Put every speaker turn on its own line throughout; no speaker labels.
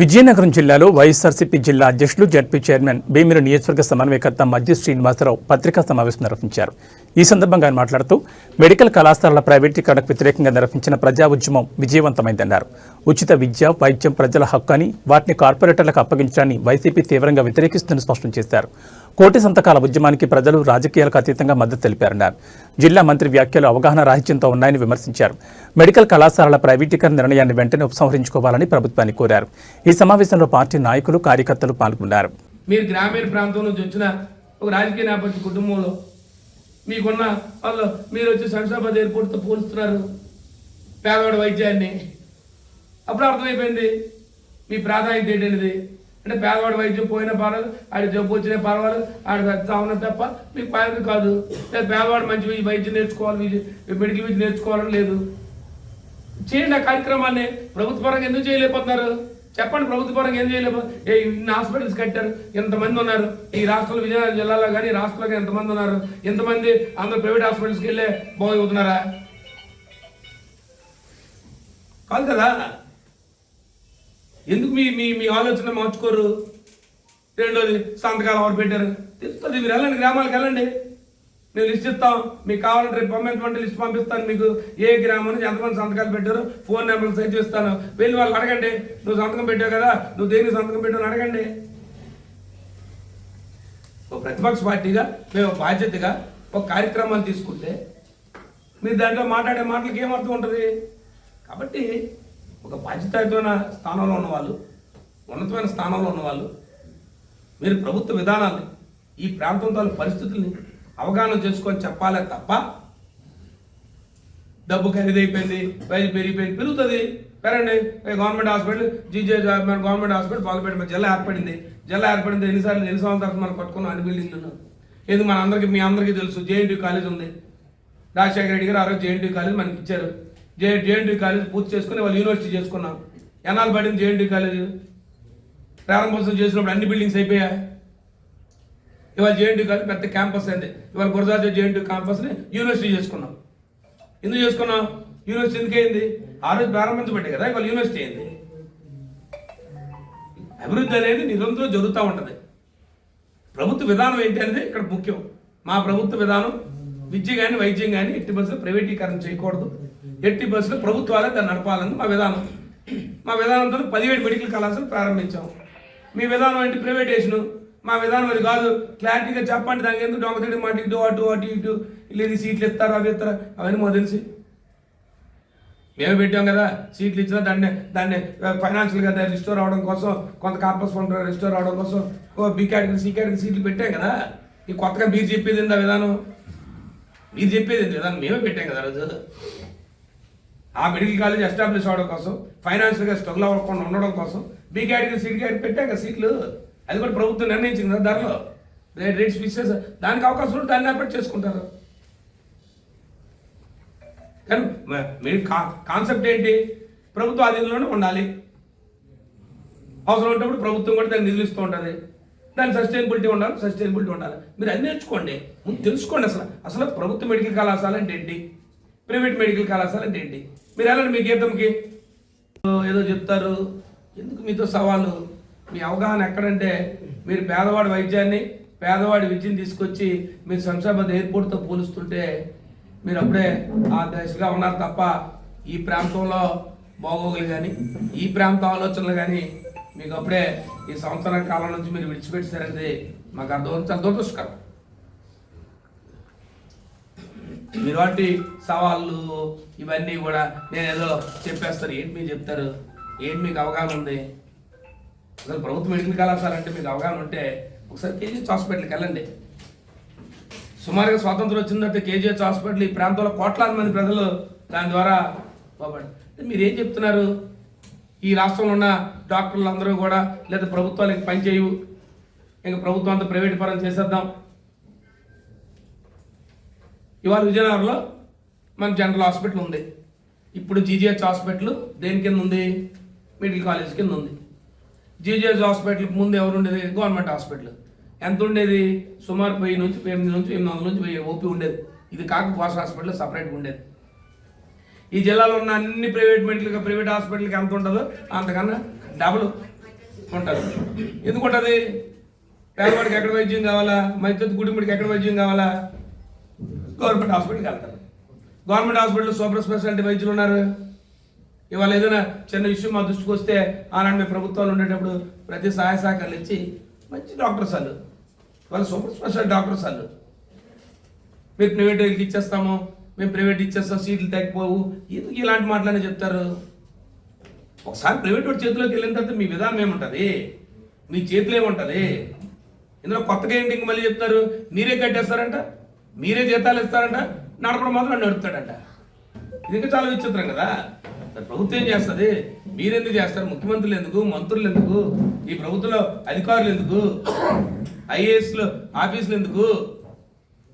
విజయనగరం జిల్లాలో వైఎస్ఆర్సీపీ జిల్లా అధ్యక్షులు జడ్పీ చైర్మన్ భీమిరి నియోజకవర్గ సమన్వయకర్త మధ్య శ్రీనివాసరావు పత్రికా సమావేశం నిర్వహించారు. ఈ సందర్భంగా ఆయన మాట్లాడుతూ మెడికల్ కళాశాలల ప్రైవేటీకరణకు వ్యతిరేకంగా నిర్వహించిన ప్రజా ఉద్యమం విజయవంతమైందన్నారు. ఉచిత విద్య వైద్యం ప్రజల హక్కు అని వాటిని కార్పొరేటర్లకు అప్పగించడాన్ని వైసీపీ తీవ్రంగా వ్యతిరేకిస్తుందని స్పష్టం చేశారు. కోటి సంతకాల ఉద్యమానికి ప్రజలు రాజకీయాలకు అతీతంగా మద్దతు తెలిపారన్నారు. జిల్లా మంత్రి వ్యాఖ్యలు అవగాహన రాహిత్యంతో ఉన్నాయని విమర్శించారు. మెడికల్ కళాశాలల ప్రైవేటీకరణ నిర్ణయాన్ని వెంటనే ఉపసంహరించుకోవాలని ప్రభుత్వాన్ని కోరారు. ఈ సమావేశంలో పార్టీ నాయకులు కార్యకర్తలు పాల్గొన్నారు.
మీరు గ్రామీణ ప్రాంతం నుంచి వచ్చిన ఒక రాజకీయ నేపథ్య కుటుంబంలో మీకున్న వాళ్ళు మీరు వచ్చి శంషాబాద్ ఎయిర్పోర్ట్తో పోలుస్తున్నారు. పేదవాడి వైద్యాన్ని. అప్పుడు అర్థమైపోయింది. మీ ప్రాధాన్యత ఏంటనేది? అంటే పేదవాడి వైద్యం పోయినా పర్వాలేదు ఆడి జబ్బు వచ్చినా పర్వాలేదు ఆడి చావున తప్ప మీకు పాయలు కాదు. లేదా పేదవాడు మంచి వైద్యం నేర్చుకోవాలి మెడికల్ విద్య నేర్చుకోవాలని లేదు. చేయండి ఆ కార్యక్రమాన్ని. ప్రభుత్వ పరంగా ఎందుకు చేయలేకపోతున్నారు? చెప్పండి ప్రభుత్వ పరంగా ఏం చేయలేకపోతే ఏ ఇన్ని హాస్పిటల్స్ కట్టారు ఎంతమంది ఉన్నారు? ఈ రాష్ట్రంలో విజయనగరం జిల్లాలో కానీ ఈ రాష్ట్రంలో ఎంతమంది ఉన్నారు? ఎంతమంది అందరూ ప్రైవేట్ హాస్పిటల్స్కి వెళ్ళే బాగుతున్నారా కాదు కదా ఎందుకు మీ మీ మీ ఆలోచన మార్చుకోరు? రెండోది సంతకాలు ఎవరు పెట్టారు? తెలుస్తుంది మీరు వెళ్ళండి గ్రామాలకు వెళ్ళండి. నేను లిస్ట్ ఇస్తాం. మీకు కావాలంటే రేపు పంపించమంటే లిస్ట్ పంపిస్తాను మీకు. ఏ గ్రామం నుంచి ఎంతమంది సంతకాలు పెట్టారు ఫోన్ నెంబర్ సెట్ ఇస్తాను వెళ్ళి వాళ్ళు అడగండి. నువ్వు సంతకం పెట్టావు కదా నువ్వు దేనికి సంతకం పెట్టావు అడగండి. ఒక ప్రతిపక్ష పార్టీగా మేము బాధ్యతగా ఒక కార్యక్రమాన్ని తీసుకుంటే మీరు దాంట్లో మాట్లాడే మాటలకి ఏమర్థం ఉంటుంది? కాబట్టి ఒక బాధ్యతాయుతమైన స్థానంలో ఉన్నవాళ్ళు ఉన్నతమైన స్థానంలో ఉన్నవాళ్ళు మీరు ప్రభుత్వ విధానాన్ని ఈ ప్రాంతం తాలూ పరిస్థితుల్ని అవగాహన చేసుకొని చెప్పాలే తప్ప డబ్బు ఖరీదైపోయింది వైద్యం పెరిగిపోయింది పెరుగుతుంది. పెరండి government hospital GJ government hospital బాగుపేట మన జిల్లా ఏర్పడింది. జిల్లా ఏర్పడింది ఎన్నిసార్లు ఎన్ని సంవత్సరాల తర్వాత మనం కట్టుకున్నాం అన్ని బిల్డింగ్లు ఇది మన అందరికీ మీ అందరికీ తెలుసు జేఎన్టీ కాలేజ్ ఉంది. రాజశేఖర రెడ్డి గారు ఆ రోజు జేఎన్టీ కాలేజ్ మనకి ఇచ్చారు. జే జేఎన్టీ కాలేజ్ పూర్తి చేసుకుని వాళ్ళు యూనివర్సిటీ చేసుకున్నాం ఎనాలు పడింది జేఎన్టీ కాలేజ్ ప్రారంభోత్సవం చేసినప్పుడు అన్ని బిల్డింగ్స్ అయిపోయాయి. ఇవాళ జేఎన్టీ కాలేజ్ పెద్ద క్యాంపస్ అయింది ఇవాళ గురజాజ జేఎన్టీ క్యాంపస్ని యూనివర్సిటీ చేసుకున్నాం. ఎందుకు చేసుకున్నాం? యూనివర్సిటీ ఎందుకు అయింది? ఆ రోజు ప్రారంభించబట్టే కదా ఇవాళ యూనివర్సిటీ అయింది. అభివృద్ధి అనేది నిరంతరం జరుగుతూ ఉంటుంది. ప్రభుత్వ విధానం ఏంటి అనేది ఇక్కడ ముఖ్యం. మా ప్రభుత్వ విధానం విద్య కానీ వైద్యం కానీ ఎట్టి బస్సులో ప్రైవేటీకరణ చేయకూడదు. ఎట్టి బస్సులో ప్రభుత్వాలే దాన్ని నడపాలని మా విధానం. మా విధానంతో పదిహేడు మెడికల్ కళాశాలలు ప్రారంభించాం. మీ విధానం ఏంటి? ప్రైవేటేషను. మా విధానం అది కాదు. క్లారిటీగా చెప్పండి దానికి ఎందుకు దొంగతడి మాట ఇటు అటు అటు ఇటు. లేదు సీట్లు ఇస్తారు అవి ఇస్తారు? అవన్నీ మాకు తెలిసి. మేము పెట్టాం కదా. సీట్లు ఇచ్చినా దాన్ని దాన్ని ఫైనాన్షియల్గా దాన్ని రిస్టోర్ అవడం కోసం కొంత కార్పస్ ఫండ్ రిస్టోర్ అవడం కోసం ఓ బి కేటగిరీ సి కేటగిరీ సీట్లు పెట్టాం కదా. ఈ కొత్తగా మీరు చెప్పేది ఆ విధానం? మీరు చెప్పేది విధానం మేమే పెట్టాం కదా రోజు. ఆ మెడికల్ కాలేజ్ ఎస్టాబ్లిష్ అవడం కోసం ఫైనాన్షియల్గా స్ట్రగుల్ అవ్వకుండా ఉండడం కోసం బీ కేటగిరీ సీట్ కేటగిరీ పెట్టాక సీట్లు. అది కూడా ప్రభుత్వం నిర్ణయించింది కదా ధరలో. రేట్ రేట్స్ ఫిక్స్ చేసి దానికి అవకాశం ఉంటే దాన్ని ఏర్పాటు చేసుకుంటారు. కానీ మీరు కా- కాన్సెప్ట్ ఏంటి? ప్రభుత్వ ఆధీనంలోనే ఉండాలి. అవసరం ఉన్నప్పుడు ప్రభుత్వం కూడా దాన్ని నిధులుస్తూ ఉంటుంది. దాని సస్టైనబిలిటీ ఉండాలి సస్టైనబిలిటీ ఉండాలి. మీరు అది నేర్చుకోండి. ముందు తెలుసుకోండి అసలు. అసలు ప్రభుత్వ మెడికల్ కళాశాల అంటే ఏంటి? ప్రైవేట్ మెడికల్ కళాశాల అంటే ఏంటి? మీరు వెళ్ళండి మీ గీతంకి. ఏదో చెప్తారు. ఎందుకు మీతో సవాలు? మీ అవగాహన ఎక్కడంటే మీరు పేదవాడి వైద్యాన్ని పేదవాడి విద్యను తీసుకొచ్చి మీరు శంషాబాద్ ఎయిర్పోర్ట్తో పోలుస్తుంటే మీరు అప్పుడే ఆ దశగా ఉన్నారు తప్ప ఈ ప్రాంతంలో బాగోగులు కానీ ఈ ప్రాంత ఆలోచనలు కానీ మీకు అప్పుడే ఈ సంవత్సరం కాలం నుంచి మీరు విడిచిపెట్టారనేది మాకు అర్థం చాలా దురదృష్టకరం. మీరు వాటి సవాళ్ళు ఇవన్నీ కూడా నేను ఏదో చెప్పేస్తారు. ఏంటి మీరు చెప్తారు? ఏంటి మీకు అవగాహన ఉంది? అసలు ప్రభుత్వ మెడికల్ కళాశాల అంటే మీకు అవగాహన ఉంటే ఒకసారి కేజీహెచ్ హాస్పిటల్కి వెళ్ళండి. సుమారుగా స్వాతంత్రం వచ్చిందంటే కేజీహెచ్ హాస్పిటల్ ఈ ప్రాంతంలో కోట్లాది మంది ప్రజలు దాని ద్వారా పోబడి మీరు ఏం చెప్తున్నారు? ఈ రాష్ట్రంలో ఉన్న డాక్టర్లు అందరూ కూడా లేదా ప్రభుత్వాలు ఇంక పని చేయవు. ఇంకా ప్రభుత్వం అంతా ప్రైవేట్ పరం చేసేద్దాం. ఇవాళ విజయనగరంలో మన జనరల్ హాస్పిటల్ ఉంది. ఇప్పుడు జీజీహెచ్ హాస్పిటల్ దేని కింద ఉంది? మెడికల్ కాలేజ్ కింద ఉంది. జీజీహెచ్ హాస్పిటల్కి ముందు ఎవరు ఉండేది? Government hospital. ఎంత ఉండేది? సుమారు వెయ్యి నుంచి ఎనిమిది నుంచి ఎనిమిది వందల నుంచి వెయ్యి ఓపీ ఉండేది. ఇది కాక బాస్ హాస్పిటల్ సపరేట్గా ఉండేది. ఈ జిల్లాలో ఉన్న అన్ని ప్రైవేట్ మెడికల్ ప్రైవేట్ హాస్పిటల్కి ఎంత ఉంటుందో అంతకన్నా డబుల్ ఉంటుంది. ఎందుకుంటుంది పేదవాడికి ఎక్కడ వైద్యం కావాలా? మధ్యతరగతి గుడిముడికి ఎక్కడ వైద్యం కావాలా? గవర్నమెంట్ హాస్పిటల్కి వెళ్తారు. గవర్నమెంట్ హాస్పిటల్ సూపర్ స్పెషాలిటీ వైద్యులు ఉన్నారు. ఇవాళ ఏదైనా చిన్న ఇష్యూ మా దృష్టికి వస్తే ఆనాడు మేము ప్రభుత్వాలు ఉండేటప్పుడు ప్రతి సహాయ సహకారాలు ఇచ్చి మంచి డాక్టర్స్ వాళ్ళు. వాళ్ళు సూపర్ స్పెషాలిటీ డాక్టర్స్ వాళ్ళు. మీరు ప్రైవేట్ ఇచ్చేస్తాము మేము ప్రైవేట్ ఇచ్చేస్తాం సీట్లు తగ్గిపోవు. ఎందుకు ఇలాంటి మాటలనే చెప్తారు? ఒకసారి ప్రైవేట్ వాడి చేతిలోకి వెళ్ళిన తర్వాత మీ విధానం ఏముంటుంది? మీ చేతిలో ఏముంటుంది? ఇందులో కొత్తగా ఏంటి ఇంక మళ్ళీ చెప్తారు మీరే కట్టేస్తారంట? మీరే జీతాలు ఇస్తారంట నడపడం మాత్రం నడుపుతాడంట. ఇది చాలా విచిత్రం కదా. ప్రభుత్వం ఏం చేస్తుంది? మీరెందుకు చేస్తారు? ముఖ్యమంత్రులు ఎందుకు? మంత్రులు ఎందుకు? ఈ ప్రభుత్వంలో అధికారులు ఎందుకు? ఐఏఎస్లు ఆఫీసులు ఎందుకు?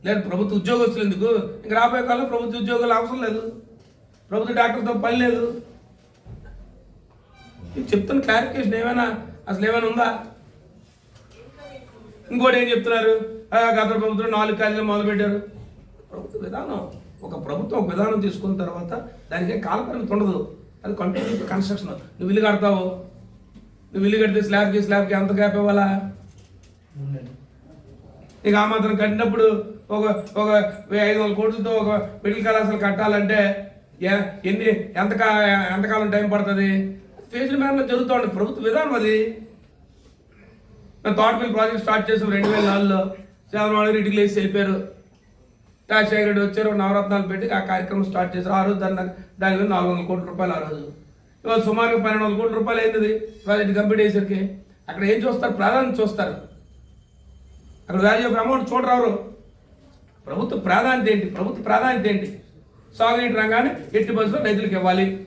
లేదు ప్రభుత్వ ఉద్యోగస్తులు ఎందుకు? ఇంకా రాబోయే కాలంలో ప్రభుత్వ ఉద్యోగాలు అవసరం లేదు. ప్రభుత్వ డాక్టర్తో పని లేదు. చెప్తున్న క్లారిఫికేషన్ ఏమైనా అసలు ఏమైనా ఉందా? ఇంకోటి ఏం చెప్తున్నారు? గత ప్రభుత్వం నాలుగు కాలేజీలు మొదలుపెట్టారు. ప్రభుత్వ విధానం ఒక ప్రభుత్వం ఒక విధానం తీసుకున్న తర్వాత దానికి కాలపరిమితి ఉండదు. అది కంటిన్యూ కన్స్ట్రక్షన్ నువ్వు ఇల్లు కడతావు. నువ్వు ఇల్లు కడితే స్లాబ్కి స్లాబ్కి ఎంత గ్యాప్ ఇవ్వాలా? ఇక ఆ మాత్రం కట్టినప్పుడు ఒక ఒక ఐదు వందల కోట్లతో ఒక మిడిల్ కళాశాల కట్టాలంటే ఎన్ని ఎంత ఎంతకాలం టైం పడుతుంది? ఫేజ్ల మేరలో జరుగుతూ ఉంటుంది ప్రభుత్వ విధానం అది. మేము తోటపల్లి ప్రాజెక్ట్ స్టార్ట్ చేసాం రెండు వేల నాలుగులో. చంద్రబాబు ఇంటికి లేచి వెళ్ళిపోయారు రాజశేఖర రెడ్డి వచ్చారు నవరత్నాలు పెట్టి ఆ కార్యక్రమం స్టార్ట్ చేశారు. ఆ రోజు దాని దాని మీద నాలుగు వందల కోట్ల రూపాయలు ఆ రోజు. ఇవాళ సుమారుగా పన్నెండు వందల కోట్ల రూపాయలు అయింది. ప్రాజెక్ట్ కంప్లీట్ అయ్యేసరికి అక్కడ ఏం చూస్తారు? ప్రాధాన్యత చూస్తారు. అక్కడ వాల్యూ ఆఫ్ అమౌంట్ చూడరావరు ప్రభుత్వ ప్రాధాన్యత ఏంటి? ప్రభుత్వ ప్రాధాన్యత ఏంటి? సాగునీటి రంగాన్ని ఎట్టి బస్సులో రైతులకు ఇవ్వాలి.